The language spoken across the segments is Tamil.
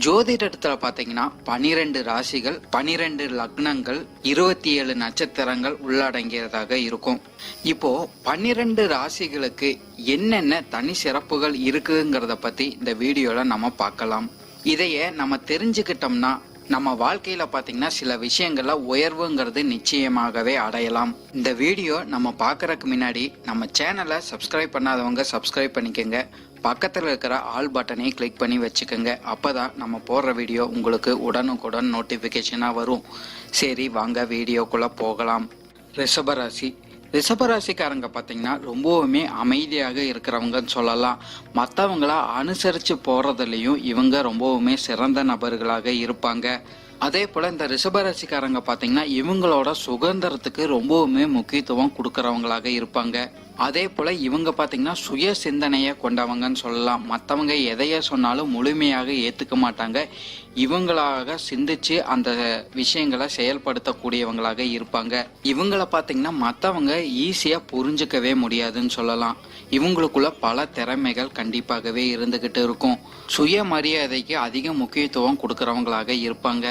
ஜோதிடத்துல பாத்தீங்கன்னா பனிரெண்டு ராசிகள் பனிரெண்டு லக்னங்கள் இருபத்தி ஏழு நட்சத்திரங்கள் உள்ளடங்கியதாக இருக்கும். இப்போ பன்னிரெண்டு ராசிகளுக்கு என்னென்ன தனி சிறப்புகள் இருக்குங்கிறத பத்தி இந்த வீடியோல நம்ம பார்க்கலாம். இதைய நம்ம தெரிஞ்சுக்கிட்டோம்னா நம்ம வாழ்க்கையில பாத்தீங்கன்னா சில விஷயங்கள்ல உயர்வுங்கிறது நிச்சயமாகவே அடையலாம். இந்த வீடியோ நம்ம பார்க்கறதுக்கு முன்னாடி நம்ம சேனலை சப்ஸ்கிரைப் பண்ணாதவங்க சப்ஸ்கிரைப் பண்ணிக்கோங்க. பக்கத்தில் இருக்கிற ஆல் பட்டனை கிளிக் பண்ணி வச்சுக்கோங்க. அப்பதான் நம்ம போடுற வீடியோ உங்களுக்கு உடனுக்குடன் நோட்டிஃபிகேஷனாக வரும். சரி வாங்க வீடியோக்குள்ளே போகலாம். ரிஷபராசி ரிஷபராசிக்காரங்க பார்த்தீங்கன்னா ரொம்பவுமே அமைதியாக இருக்கிறவங்கன்னு சொல்லலாம். மற்றவங்கள அனுசரித்து போகிறதுலையும் இவங்க ரொம்பவுமே சிறந்த நபர்களாக இருப்பாங்க. அதே போல் இந்த ரிஷபராசிக்காரங்க பார்த்தீங்கன்னா இவங்களோட சுதந்திரத்துக்கு ரொம்பவுமே முக்கியத்துவம் கொடுக்கறவங்களாக இருப்பாங்க. அதே போல் இவங்க பார்த்தீங்கன்னா சுய சிந்தனையை கொண்டவங்கன்னு சொல்லலாம். மற்றவங்க எதைய சொன்னாலும் முழுமையாக ஏற்றுக்க மாட்டாங்க. இவங்களாக சிந்திச்சு அந்த விஷயங்களை செயல்படுத்தக்கூடியவங்களாக இருப்பாங்க. இவங்கள பார்த்தீங்கன்னா மற்றவங்க ஈஸியாக புரிஞ்சுக்கவே முடியாதுன்னு சொல்லலாம். இவங்களுக்குள்ள பல திறமைகள் கண்டிப்பாகவே இருந்துகிட்டு இருக்கும். சுயமரியாதைக்கு அதிக முக்கியத்துவம் கொடுக்குறவங்களாக இருப்பாங்க.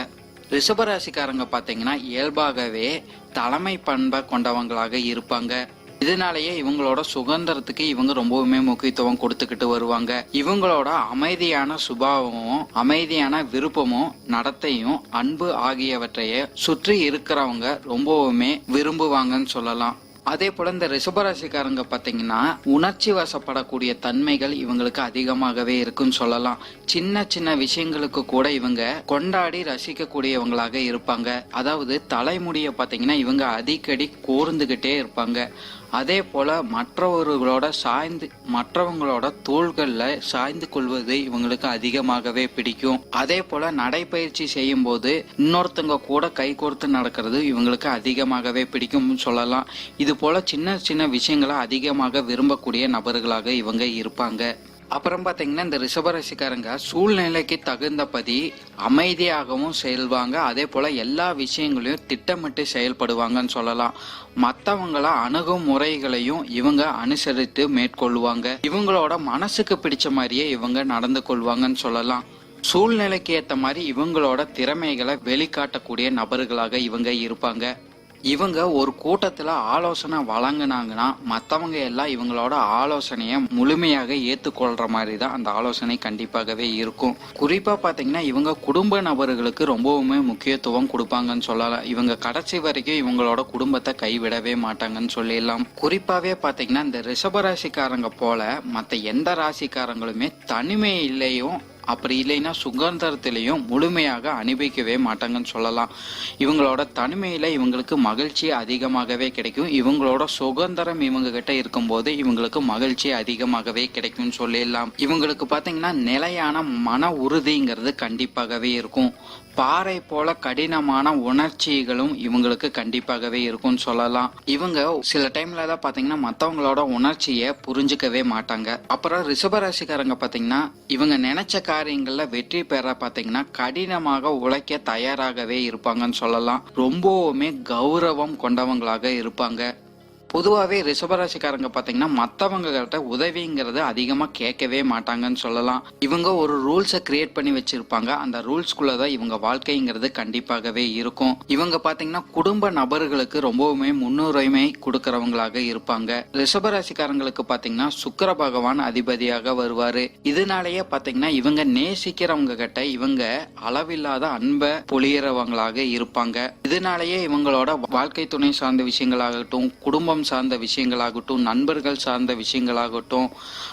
ரிஷபராசிக்காரங்க பார்த்தீங்கன்னா இயல்பாகவே தலைமை பண்பை கொண்டவங்களாக இருப்பாங்க. இதனாலேயே இவங்களோட சுதந்திரத்துக்கு இவங்க ரொம்பவுமே முக்கியத்துவம் கொடுத்துக்கிட்டு வருவாங்க. இவங்களோட அமைதியான சுபாவமும் அமைதியான விருப்பமும் நடத்தையும் அன்பு ஆகியவற்றையே சுற்றி இருக்கிறவங்க ரொம்பவுமே விரும்புவாங்கன்னு சொல்லலாம். அதே போல இந்த ரிஷபராசிக்காரங்க பார்த்தீங்கன்னா உணர்ச்சி வசப்படக்கூடிய தன்மைகள் இவங்களுக்கு அதிகமாகவே இருக்குன்னு சொல்லலாம். சின்ன சின்ன விஷயங்களுக்கு கூட இவங்க கொண்டாடி ரசிக்கக்கூடியவங்களாக இருப்பாங்க. அதாவது தலைமுடியை பார்த்தீங்கன்னா இவங்க அடிக்கடி கோர்ந்துகிட்டே இருப்பாங்க. அதே போல மற்றவர்களோட சாய்ந்து மற்றவங்களோட தோள்களில் சாய்ந்து கொள்வது இவங்களுக்கு அதிகமாகவே பிடிக்கும். அதே போல நடைப்பயிற்சி செய்யும் போது இன்னொருத்தங்க கூட கை கோர்த்து நடக்கிறது இவங்களுக்கு அதிகமாகவே பிடிக்கும்னு சொல்லலாம். இது போல சின்ன சின்ன விஷயங்களை அதிகமாக விரும்பக்கூடிய நபர்களாக இவங்க இருப்பாங்க. அப்புறம் பார்த்தீங்கன்னா இந்த ரிஷபராசிக்காரங்க சூழ்நிலைக்கு தகுந்தபடி அமைதியாகவும் செயல்வாங்க. அதே போல் எல்லா விஷயங்களையும் திட்டமிட்டு செயல்படுவாங்கன்னு சொல்லலாம். மற்றவங்கள அணுகுமுறைகளையும் இவங்க அனுசரித்து மேற்கொள்வாங்க. இவங்களோட மனசுக்கு பிடிச்ச மாதிரியே இவங்க நடந்து கொள்வாங்கன்னு சொல்லலாம். சூழ்நிலைக்கு ஏற்ற மாதிரி இவங்களோட திறமைகளை வெளிக்காட்டக்கூடிய நபர்களாக இவங்க இருப்பாங்க. இவங்க ஒரு கூட்டத்தில் ஆலோசனை வழங்கினாங்கன்னா மற்றவங்க எல்லாம் இவங்களோட ஆலோசனையை முழுமையாக ஏற்றுக்கொள்கிற மாதிரி தான் அந்த ஆலோசனை கண்டிப்பாகவே இருக்கும். குறிப்பாக பார்த்தீங்கன்னா இவங்க குடும்ப நபர்களுக்கு ரொம்பவுமே முக்கியத்துவம் கொடுப்பாங்கன்னு சொல்லலாம் இவங்க கடைசி வரைக்கும் இவங்களோட குடும்பத்தை கைவிடவே மாட்டாங்கன்னு சொல்லிடலாம். குறிப்பாகவே பார்த்தீங்கன்னா இந்த ரிஷபராசிக்காரங்க போல மற்ற எந்த ராசிக்காரங்களுமே தனிமையிலையும் அப்படி இல்லைன்னா சுதந்திரத்திலையும் முழுமையாக அனுபவிக்கவே மாட்டாங்கன்னு சொல்லலாம். இவங்களோட தனிமையில் இவங்களுக்கு மகிழ்ச்சி அதிகமாகவே கிடைக்கும். இவங்களோட சுதந்திரம் இவங்க கிட்ட இருக்கும்போது இவங்களுக்கு மகிழ்ச்சி அதிகமாகவே கிடைக்கும்னு சொல்லிடலாம். இவங்களுக்கு பார்த்தீங்கன்னா நிலையான மன உறுதிங்கிறது கண்டிப்பாகவே இருக்கும். பாறை போல கடினமான உணர்ச்சிகளும் இவங்களுக்கு கண்டிப்பாகவே இருக்கும்னு சொல்லலாம். இவங்க சில டைம்ல தான் பாத்தீங்கன்னா மத்தவங்களோட உணர்ச்சியை புரிஞ்சுக்கவே மாட்டாங்க. அப்புறம் ரிஷபராசிக்காரங்க பாத்தீங்கன்னா இவங்க நினைச்ச காரியங்கள்ல வெற்றி பெற பாத்தீங்கன்னா கடினமாக உழைக்க தயாராகவே இருப்பாங்கன்னு சொல்லலாம். ரொம்பவுமே கௌரவம் கொண்டவங்களாக இருப்பாங்க. பொதுவாகவே ரிஷபராசிக்காரங்க பார்த்தீங்கன்னா மற்றவங்க கிட்ட உதவிங்கிறது அதிகமாக கேட்கவே மாட்டாங்கன்னு சொல்லலாம். இவங்க ஒரு ரூல்ஸை கிரியேட் பண்ணி வச்சிருப்பாங்க. அந்த ரூல்ஸ்குள்ள தான் இவங்க வாழ்க்கைங்கிறது கண்டிப்பாகவே இருக்கும். இவங்க பார்த்தீங்கன்னா குடும்ப நபர்களுக்கு ரொம்பவுமே முன்னுரிமை கொடுக்கறவங்களாக இருப்பாங்க. ரிஷபராசிக்காரங்களுக்கு பார்த்தீங்கன்னா சுக்கர பகவான் அதிபதியாக வருவாரு. இதனாலேயே பார்த்தீங்கன்னா இவங்க நேசிக்கிறவங்க கிட்ட இவங்க அளவில்லாத அன்பை பொழியறவங்களாக இருப்பாங்க. இதனாலேயே இவங்களோட வாழ்க்கை துணை சார்ந்த விஷயங்களாகட்டும் குடும்பம் சார்ந்த விஷயங்களாகட்டும் நண்பர்கள் சார்ந்த விஷயங்களாகட்டும்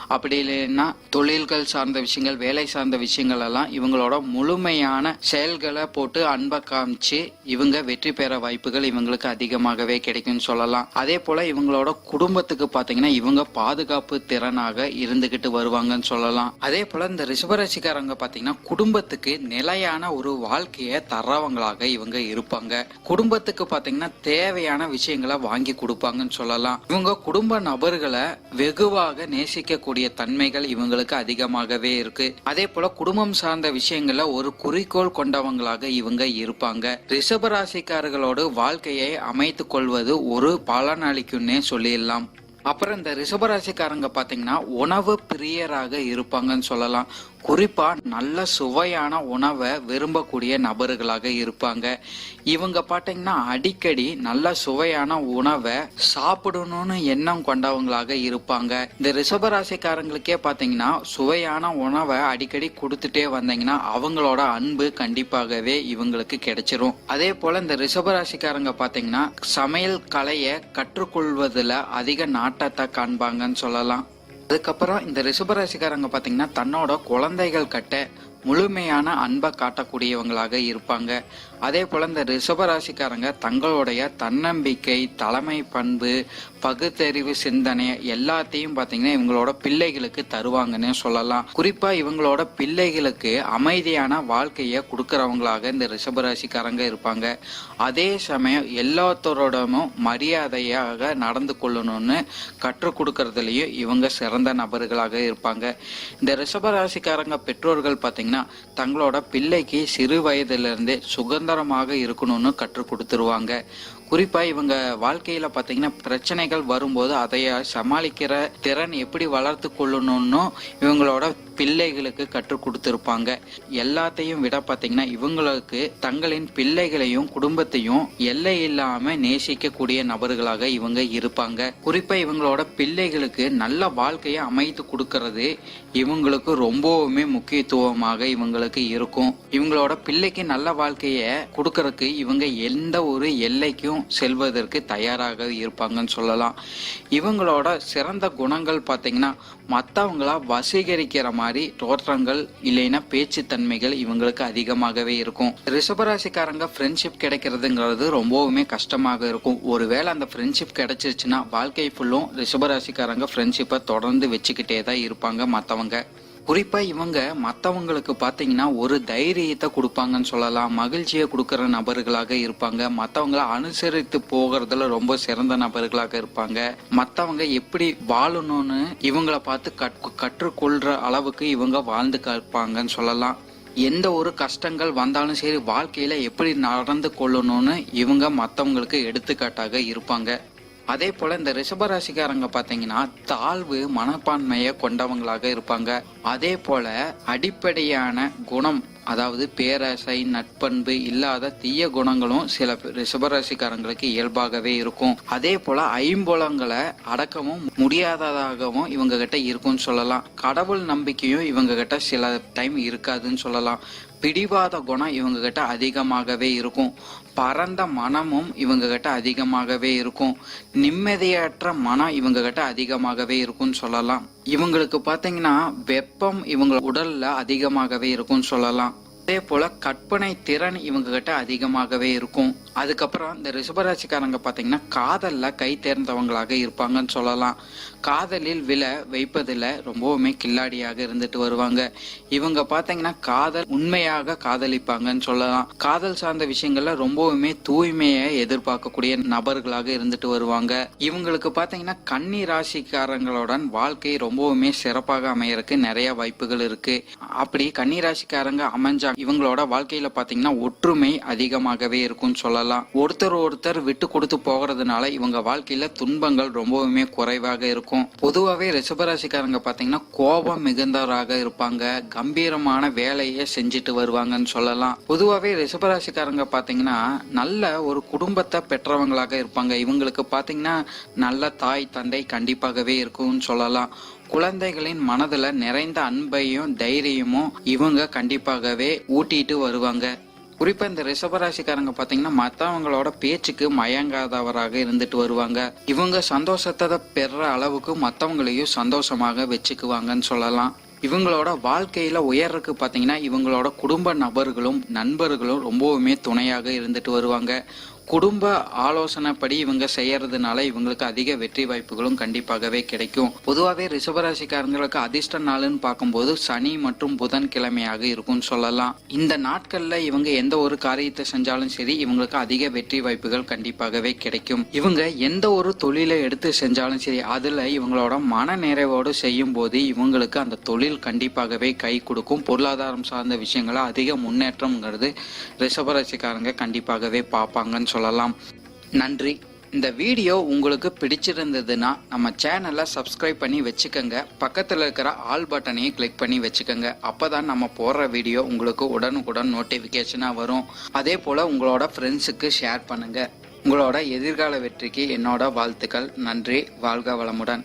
அப்படி இல்லைன்னா தொழில்கள் சார்ந்த விஷயங்கள் வேலை சார்ந்த விஷயங்கள் எல்லாம் இவங்களோட முழுமையான செயல்களை போட்டு அன்பை காமிச்சு இவங்க வெற்றி பெற வாய்ப்புகள் இவங்களுக்கு அதிகமாகவே கிடைக்கும்னு சொல்லலாம். அதே போல இவங்களோட குடும்பத்துக்கு பார்த்தீங்கன்னா இவங்க பாதுகாப்பு திறனாக இருந்துகிட்டு வருவாங்கன்னு சொல்லலாம். அதே போல இந்த ரிஷபராசிக்காரங்க பார்த்தீங்கன்னா குடும்பத்துக்கு நிலையான ஒரு வாழ்க்கையை தர்றவங்களாக இவங்க இருப்பாங்க. குடும்பத்துக்கு பார்த்தீங்கன்னா தேவையான விஷயங்களை வாங்கி கொடுப்பாங்கன்னு சொல்லலாம். இவங்க குடும்ப நபர்களை வெகுவாக நேசிக்கக்கூடிய தன்மைகள் இவங்களுக்கு அதிகமாகவே இருக்கு. அதே போல குடும்பம் சார்ந்த விஷயங்கள ஒரு குறிக்கோள் கொண்டவங்களாக இவங்க இருப்பாங்க. ரிஷபராசிக்காரர்களோடு வாழ்க்கையை அமைத்துக் கொள்வது ஒரு பலன் அளிக்கும்னே சொல்லிடலாம். அப்புறம் இந்த ரிஷபராசிக்காரங்க பாத்தீங்கன்னா உணவு பிரியராக இருப்பாங்கன்னு சொல்லலாம். குறிப்பா நல்ல சுவையான உணவை விரும்பக்கூடிய நபர்களாக இருப்பாங்க. இவங்க பாத்தீங்கன்னா அடிக்கடி நல்ல சுவையான உணவை சாப்பிடணும்னு எண்ணம் கொண்டவங்களாக இருப்பாங்க. இந்த ரிஷபராசிக்காரங்களுக்கே பாத்தீங்கன்னா சுவையான உணவை அடிக்கடி கொடுத்துட்டே வந்தீங்கன்னா அவங்களோட அன்பு கண்டிப்பாகவே இவங்களுக்கு கிடைச்சிரும். அதே போல இந்த ரிஷபராசிக்காரங்க பாத்தீங்கன்னா சமையல் கலையை கற்றுக்கொள்வதில் அதிக நாட்டத்தை காண்பாங்கன்னு சொல்லலாம். அதுக்கப்புறம் இந்த ரிஷபராசிக்காரங்க பார்த்தீங்கன்னா தன்னோட குழந்தைகள் கட்ட முழுமையான அன்பை காட்டக்கூடியவங்களாக இருப்பாங்க. அதே போல இந்த ரிஷபராசிக்காரங்க தங்களுடைய தன்னம்பிக்கை தலைமை பண்பு பகுத்தறிவு சிந்தனை எல்லாத்தையும் பாத்தீங்கன்னா இவங்களோட பிள்ளைகளுக்கு தருவாங்கன்னு சொல்லலாம். குறிப்பா இவங்களோட பிள்ளைகளுக்கு அமைதியான வாழ்க்கையை கொடுக்கறவங்களாக இந்த ரிஷபராசிக்காரங்க இருப்பாங்க. அதே சமயம் எல்லாத்தோரோடமும் மரியாதையாக நடந்து கொள்ளணும்னு கற்றுக் கொடுக்கறதுலயும் இவங்க சிறந்த நபர்களாக இருப்பாங்க. இந்த ரிஷபராசிக்காரங்க பெற்றோர்கள் பாத்தீங்கன்னா தங்களோட பிள்ளைக்கு சிறு வயதிலிருந்தே சுதந்திரமாக இருக்கணும்னு கற்றுக் கொடுத்துருவாங்க. குறிப்பா இவங்க வாழ்க்கையில பாத்தீங்கன்னா பிரச்சனைகள் வரும்போது அதை சமாளிக்கிற திறன் எப்படி வளர்த்து கொள்ளணும்னு இவங்களோட பிள்ளைகளுக்கு கற்றுக் கொடுத்துருப்பாங்க. எல்லாத்தையும் விட பார்த்தீங்கன்னா இவங்களுக்கு தங்களின் பிள்ளைகளையும் குடும்பத்தையும் எல்லை இல்லாம நேசிக்கக்கூடிய நபர்களாக இவங்க இருப்பாங்க. குறிப்பா இவங்களோட பிள்ளைகளுக்கு நல்ல வாழ்க்கையை அமைத்து கொடுக்கறது இவங்களுக்கு ரொம்பவுமே முக்கியத்துவமாக இவங்களுக்கு இருக்கும். இவங்களோட பிள்ளைக்கு நல்ல வாழ்க்கைய கொடுக்கறதுக்கு இவங்க எந்த ஒரு எல்லைக்கும் செல்வதற்கு தயாராக இருப்பாங்கன்னு சொல்லலாம். இவங்களோட சிறந்த குணங்கள் பார்த்தீங்கன்னா மற்றவங்களா வசீகரிக்கிற மாதிரி தோற்றங்கள் இல்லைன்னா பேச்சுத்தன்மைகள் இவங்களுக்கு அதிகமாகவே இருக்கும். ரிஷபராசிக்காரங்க ஃப்ரெண்ட்ஷிப் கிடைக்கிறதுங்கிறது ரொம்பவுமே கஷ்டமாக இருக்கும். ஒருவேளை அந்த ஃப்ரெண்ட்ஷிப் கிடைச்சிருச்சுன்னா வாழ்க்கை ஃபுல்லும் ரிஷபராசிக்காரங்க ஃப்ரெண்ட்ஷிப்பை தொடர்ந்து வச்சுக்கிட்டே தான் இருப்பாங்க மற்றவங்க குறிப்பா இவங்க மற்றவங்களுக்கு பாத்தீங்கன்னா ஒரு தைரியத்தை கொடுப்பாங்கன்னு சொல்லலாம். மகிழ்ச்சியை கொடுக்கற நபர்களாக இருப்பாங்க. மற்றவங்கள அனுசரித்து போகிறதுல ரொம்ப சிறந்த நபர்களாக இருப்பாங்க. மற்றவங்க எப்படி வாழணும்னு இவங்கள பார்த்து கற்- கற்றுக்கொள்ற அளவுக்கு இவங்க வாழ்ந்து கற்பாங்கன்னு சொல்லலாம். எந்த ஒரு கஷ்டங்கள் வந்தாலும் சரி வாழ்க்கையில எப்படி நடந்து கொள்ளணும்னு இவங்க மற்றவங்களுக்கு எடுத்துக்காட்டாக இருப்பாங்க. அதே போல இந்த ரிஷபராசிக்காரங்க பாத்தீங்கன்னா தாழ்வு மனப்பான்மையை கொண்டவங்களாக இருப்பாங்க. அதே போல அடிப்படையான குணம் அதாவது பேராசை நட்பண்பு இல்லாத தீய குணங்களும் சில ரிஷபராசிக்காரங்களுக்கு இயல்பாகவே இருக்கும். அதே போல ஐம்புலங்களை அடக்கவும் முடியாததாகவும் இவங்க கிட்ட இருக்கும்னு சொல்லலாம். கடவுள் நம்பிக்கையும் இவங்க கிட்ட சில டைம் இருக்காதுன்னு சொல்லலாம். பிடிவாத குணம் இவங்க கிட்ட அதிகமாகவே இருக்கும். பரந்த மனமும் இவங்க கிட்ட அதிகமாகவே இருக்கும். நிம்மதியற்ற மனம் இவங்க கிட்ட அதிகமாகவே இருக்கும்னு சொல்லலாம். இவங்களுக்கு பார்த்தீங்கன்னா வெப்பம் இவங்க உடல்ல அதிகமாகவே இருக்கும்னு சொல்லலாம். அதே போல கற்பனை திறன் இவங்க கிட்ட அதிகமாகவே இருக்கும். அதுக்கப்புறம் இந்த ரிஷபராசிக்காரங்க பார்த்தீங்கன்னா காதலில் கை தேர்ந்தவங்களாக இருப்பாங்கன்னு சொல்லலாம். காதலில் விலை வைப்பதில் ரொம்பவுமே கில்லாடியாக இருந்துட்டு வருவாங்க. இவங்க பார்த்தீங்கன்னா காதல் உண்மையாக காதலிப்பாங்கன்னு சொல்லலாம். காதல் சார்ந்த விஷயங்கள்ல ரொம்பவுமே தூய்மையை எதிர்பார்க்கக்கூடிய நபர்களாக இருந்துட்டு வருவாங்க. இவங்களுக்கு பார்த்தீங்கன்னா கன்னி ராசிக்காரங்களுடன் வாழ்க்கை ரொம்பவுமே சிறப்பாக அமையறதுக்கு நிறைய வாய்ப்புகள் இருக்கு. அப்படி கன்னி ராசிக்காரங்க அமைஞ்சா இவங்களோட வாழ்க்கையில பார்த்தீங்கன்னா ஒற்றுமை அதிகமாகவே இருக்கும்னு சொல்லலாம். ஒருத்தர் ஒருத்தர் விட்டு கொடுத்து போகிறதுனால இவங்க வாழ்க்கையில துன்பங்கள் ரொம்பவுமே குறைவாக இருக்கும். பொதுவாகவே ரிஷபராசிக்காரங்க பார்த்தீங்கன்னா கோபம் மிகுந்தவராக இருப்பாங்க. கம்பீரமான வேலையை செஞ்சுட்டு வருவாங்கன்னு சொல்லலாம். பொதுவாகவே ரிஷபராசிக்காரங்க பார்த்தீங்கன்னா நல்ல ஒரு குடும்பத்தை பெற்றவங்களாக இருப்பாங்க. இவங்களுக்கு பார்த்தீங்கன்னா நல்ல தாய் தந்தை கண்டிப்பாகவே இருக்கும்னு சொல்லலாம். குழந்தைகளின் மனதுல நிறைந்த அன்பையும் தைரியமும் இவங்க கண்டிப்பாகவே ஊட்டிட்டு வருவாங்க. குறிப்பா இந்த ரிஷபராசிக்காரங்க பாத்தீங்கன்னா மத்தவங்களோட பேச்சுக்கு மயங்காதவராக இருந்துட்டு வருவாங்க. இவங்க சந்தோஷத்தை பெற அளவுக்கு மத்தவங்களையும் சந்தோஷமாக வச்சுக்குவாங்கன்னு சொல்லலாம். இவங்களோட வாழ்க்கையில உயர்றதுக்கு பாத்தீங்கன்னா இவங்களோட குடும்ப நபர்களும் நண்பர்களும் ரொம்பவுமே துணையாக இருந்துட்டு வருவாங்க. குடும்ப ஆலோசனைப்படி இவங்க செய்யறதுனால இவங்களுக்கு அதிக வெற்றி வாய்ப்புகளும் கண்டிப்பாகவே கிடைக்கும். பொதுவாகவே ரிஷபராசிக்காரங்களுக்கு அதிர்ஷ்ட நாளுன்னு பார்க்கும்போது சனி மற்றும் புதன் கிழமையாக இருக்கும்னு சொல்லலாம். இந்த நாட்கள்ல இவங்க எந்த ஒரு காரியத்தை செஞ்சாலும் சரி இவங்களுக்கு அதிக வெற்றி வாய்ப்புகள் கண்டிப்பாகவே கிடைக்கும். இவங்க எந்த ஒரு தொழிலை எடுத்து செஞ்சாலும் சரி அதுல இவங்களோட மன நிறைவோடு செய்யும் போது இவங்களுக்கு அந்த தொழில் கண்டிப்பாகவே கை கொடுக்கும். பொருளாதாரம் சார்ந்த விஷயங்களை அதிக முன்னேற்றம்ங்கிறது ரிஷபராசிக்காரங்க கண்டிப்பாகவே பார்ப்பாங்கன்னு சொல்லலாம். நன்றி. இந்த வீடியோ உங்களுக்கு பிடிச்சிருந்ததுன்னா நம்ம சேனலை சப்ஸ்கிரைப் பண்ணி வச்சுக்கோங்க. பக்கத்தில் இருக்கிற ஆல் பட்டனையும் கிளிக் பண்ணி வச்சுக்கோங்க. அப்போ தான் நம்ம போடுற வீடியோ உங்களுக்கு உடனுக்குடன் நோட்டிஃபிகேஷனாக வரும். அதே போல் உங்களோட ஃப்ரெண்ட்ஸுக்கு ஷேர் பண்ணுங்கள் உங்களோட எதிர்கால வெற்றிக்கு என்னோட வாழ்த்துக்கள். நன்றி. வாழ்க வளமுடன்.